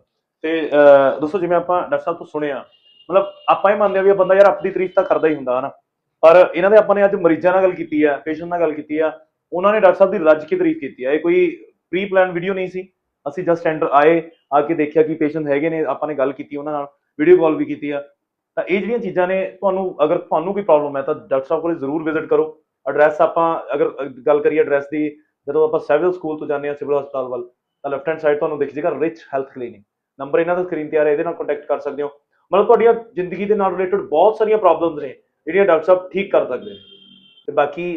ਤੇ ਅਹ, ਦੋਸਤੋ ਜਿਵੇਂ ਆਪਾਂ ਡਾਕਟਰ ਸਾਹਿਬ ਤੋਂ ਸੁਣਿਆ ਮਤਲਬ ਆਪਾਂ ਇਹ ਮੰਨਦੇ ਆ ਵੀ ਬੰਦਾ ਯਾਰ ਆਪਣੀ ਤਾਰੀਫ ਤਾਂ ਕਰਦਾ ਹੀ ਹੁੰਦਾ ਹਨਾ? ਪਰ ਇਹਨਾਂ ਦੇ ਆਪਾਂ ਨੇ ਅੱਜ ਮਰੀਜ਼ਾਂ ਨਾਲ ਗੱਲ ਕੀਤੀ ਆ ਪੇਸ਼ੈਂਟ ਨਾਲ ਗੱਲ ਕੀਤੀ ਆ ਉਹਨਾਂ ਨੇ ਡਾਕਟਰ ਸਾਹਿਬ ਦੀ ਰੱਜ ਕੇ ਤਾਰੀਫ ਕੀਤੀ ਆ। ਇਹ ਕੋਈ ਪ੍ਰੀ ਪਲਾਨ ਵੀਡੀਓ ਨਹੀਂ ਸੀ ਅਸੀਂ ਜਸਟ ਐਂਟਰ ਆਏ ਆ ਕੇ ਦੇਖਿਆ ਕਿ ਪੇਸ਼ੈਂਟ ਹੈਗੇ ਨੇ ਆਪਾਂ ਨੇ ਗੱਲ ਕੀਤੀ ਉਹਨਾਂ ਨਾਲ ਵੀਡੀਓ ਕਾਲ ਵੀ ਕੀਤੀ ਆ। ਤਾਂ ਇਹ ਜਿਹੜੀਆਂ ਚੀਜ਼ਾਂ ਨੇ ਤੁਹਾਨੂੰ ਅਗਰ ਤੁਹਾਨੂੰ ਕੋਈ ਪ੍ਰੋਬਲਮ ਹੈ ਤਾਂ ਡਾਕਟਰ ਸਾਹਿਬ ਕੋਲੇ ਜ਼ਰੂਰ ਵਿਜ਼ਿਟ ਕਰੋ। ਐਡਰੈਸ ਆਪਾਂ ਅਗਰ ਗੱਲ ਕਰੀਏ ਐਡਰੈਸ ਦੀ ਜਦੋਂ ਆਪਾਂ ਸਿਵਲ ਸਕੂਲ ਤੋਂ ਜਾਂਦੇ ਹਾਂ ਸਿਵਲ ਹਸਪਤਾਲ ਵੱਲ ਤਾਂ ਲੈਫਟ ਹੈਂਡ ਸਾਈਡ ਤੁਹਾਨੂੰ ਦਿਖ ਜੇਗਾ ਰਿਚ ਹੈਲਥ ਕਲੀਨਿਕ ਨੰਬਰ ਇਹਨਾਂ ਦਾ ਸਕਰੀਨ ਤੇ ਆ ਰਿਹਾ, ਇਹਦੇ ਨਾਲ ਕੰਟੈਕਟ ਕਰ ਸਕਦੇ ਹੋ। ਮਤਲਬ ਤੁਹਾਡੀਆਂ ਜ਼ਿੰਦਗੀ ਦੇ ਨਾਲ ਰਿਲੇਟਡ ਬਹੁਤ ਸਾਰੀਆਂ ਪ੍ਰੋਬਲਮਸ ਨੇ, ਜਿਹੜੀਆਂ ਡਾਕਟਰ ਸਾਹਿਬ ਠੀਕ ਕਰ ਸਕਦੇ ਨੇ। ਤੇ ਬਾਕੀ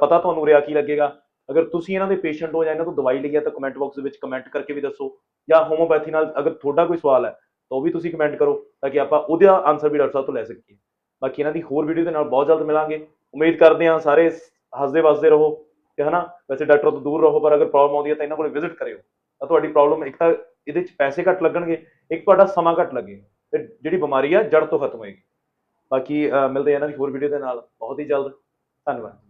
ਪਤਾ ਤੁਹਾਨੂੰ ਰਿਹਾ ਕੀ ਲੱਗੇਗਾ। ਅਗਰ ਤੁਸੀਂ ਇਹਨਾਂ ਦੇ ਪੇਸ਼ੈਂਟ ਹੋ ਜਾਂ ਇਹਨਾਂ ਤੋਂ ਦਵਾਈ ਲਈ ਹੈ, ਤਾਂ ਕਮੈਂਟ ਬਾਕਸ ਦੇ ਵਿੱਚ ਕਮੈਂਟ ਕਰਕੇ ਵੀ ਦੱਸੋ। ਜਾਂ ਹੋਮੋਪੈਥੀ ਨਾਲ ਅਗਰ ਤੁਹਾਡਾ ਕੋਈ ਸਵਾਲ ਹੈ, ਤਾਂ ਉਹ ਵੀ ਤੁਸੀਂ ਕਮੈਂਟ ਕਰੋ, ਤਾਂ ਕਿ ਆਪਾਂ ਉਹਦਾ ਆਨਸਰ ਵੀ ਡਾਕਟਰ ਸਾਹਿਬ ਤੋਂ ਲੈ ਸਕੀਏ। ਬਾਕੀ ਇਹਨਾਂ ਦੀ ਹੋਰ ਵੀਡੀਓ ਦੇ ਨਾਲ ਬਹੁਤ ਜਲਦ ਮਿਲਾਂਗੇ। ਉਮੀਦ ਕਰਦੇ ਹਾਂ ਸਾਰੇ ਹੱਸਦੇ ਵਸਦੇ ਰਹੋ, ਤੇ ਹਨਾ? ਵੈਸੇ ਡਾਕਟਰ ਤੋਂ ਦੂਰ ਰਹੋ, ਪਰ ਅਗਰ ਪ੍ਰੋਬਲਮ ਆਉਂਦੀ ਹੈ ਤਾਂ ਇਹਨਾਂ ਕੋਲ ਵਿਜ਼ਿਟ ਕਰਿਓ। ਤਾਂ ਤੁਹਾਡੀ ਪ੍ਰੋਬਲਮ ਇੱਕ ਤਾਂ ਇਹਦੇ 'ਚ ਪੈਸੇ ਘੱਟ ਲੱਗਣਗੇ, ਇੱਕ ਤੁਹਾਡਾ ਸਮਾਂ ਘੱਟ ਲੱਗੇ, ਤੇ ਜਿਹੜੀ ਬਿਮਾਰੀ ਆ ਜੜ ਤੋਂ ਖਤਮ ਹੋਏਗੀ। ਬਾਕੀ ਮਿਲਦੇ ਹਾਂ ਇਹਨਾਂ ਦੀ ਹੋਰ ਵੀਡੀਓ ਦੇ ਨਾਲ। ਬਹੁਤ ਹੀ ਜਲਦ। ਧੰਨਵਾਦ।